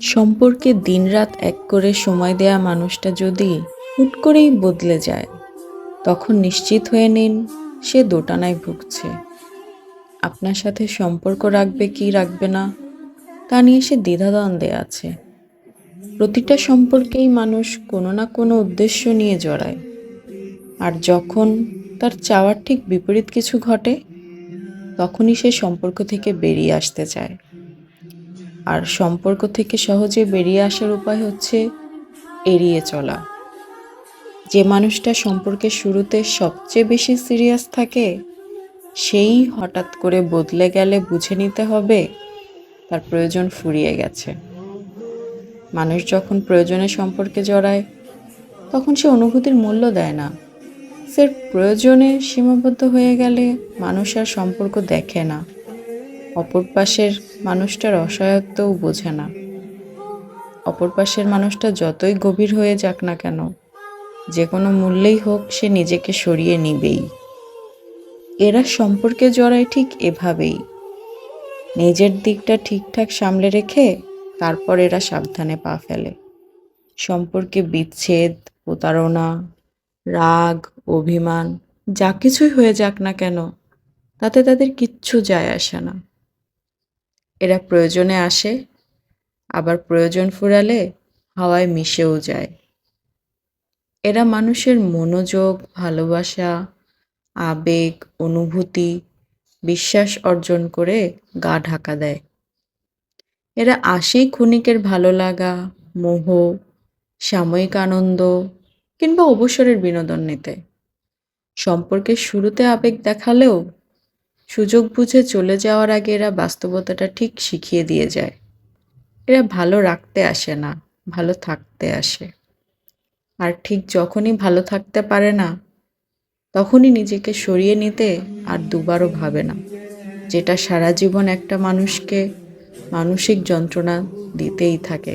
সম্পর্কে দিনরাত এক করে সময় দেয়া মানুষটা যদি হুট করেই বদলে যায়, তখন নিশ্চিত হয়ে নিন সে দোটানায় ভুগছে। আপনার সাথে সম্পর্ক রাখবে কি রাখবে না, তা নিয়ে সে দ্বিধাদ্বন্দ্বে আছে। প্রতিটা সম্পর্কেই মানুষ কোনো না কোনো উদ্দেশ্য নিয়ে জড়ায়। আর যখন তার চাওয়ার ঠিক বিপরীত কিছু ঘটে, তখনই সে সম্পর্ক থেকে বেরিয়ে আসতে চায়। আর সম্পর্ক থেকে সহজে বেরিয়ে আসার উপায় হচ্ছে এড়িয়ে চলা। যে মানুষটা সম্পর্কের শুরুতে সবচেয়ে বেশি সিরিয়াস থাকে, সেই হঠাৎ করে বদলে গেলে বুঝে নিতে হবে তার প্রয়োজন ফুরিয়ে গেছে। মানুষ যখন প্রয়োজনে সম্পর্কে জড়ায়, তখন সে অনুভূতির মূল্য দেয় না। সে প্রয়োজনে সীমাবদ্ধ হয়ে গেলে মানুষ আর সম্পর্ক দেখে না। অপর পাশের মানুষটার অসহায়ত্বও বোঝে না। অপর পাশের মানুষটা যতই গভীর হয়ে যাক না কেন, যে কোনো মূল্যেই হোক সে নিজেকে সরিয়ে নিবেই। এরা সম্পর্কে জড়ায় ঠিক এভাবেই। নিজের দিকটা ঠিকঠাক সামলে রেখে তারপর এরা সাবধানে পা ফেলে। সম্পর্কে বিচ্ছেদ, প্রতারণা, রাগ, অভিমান, যা কিছুই হয়ে যাক না কেন, তাতে তাদের কিচ্ছু যায় আসে না। এরা প্রয়োজনে আসে, আবার প্রয়োজন ফুরালে হাওয়ায় মিশেও যায়। এরা মানুষের মনোযোগ, ভালোবাসা, আবেগ, অনুভূতি, বিশ্বাস অর্জন করে গা ঢাকা দেয়। এরা আসেই ক্ষণিকের ভালো লাগা, মোহ, সাময়িক আনন্দ কিংবা অবসরের বিনোদন নিতে। সম্পর্কের শুরুতে আবেগ দেখালেও সুযোগ বুঝে চলে যাওয়ার আগে এরা বাস্তবতাটা ঠিক শিখিয়ে দিয়ে যায়। এরা ভালো রাখতে আসে না, ভালো থাকতে আসে। আর ঠিক যখনই ভালো থাকতে পারে না, তখনই নিজেকে সরিয়ে নিতে আর দুবারও ভাবে না। যেটা সারা জীবন একটা মানুষকে মানসিক যন্ত্রণা দিতেই থাকে।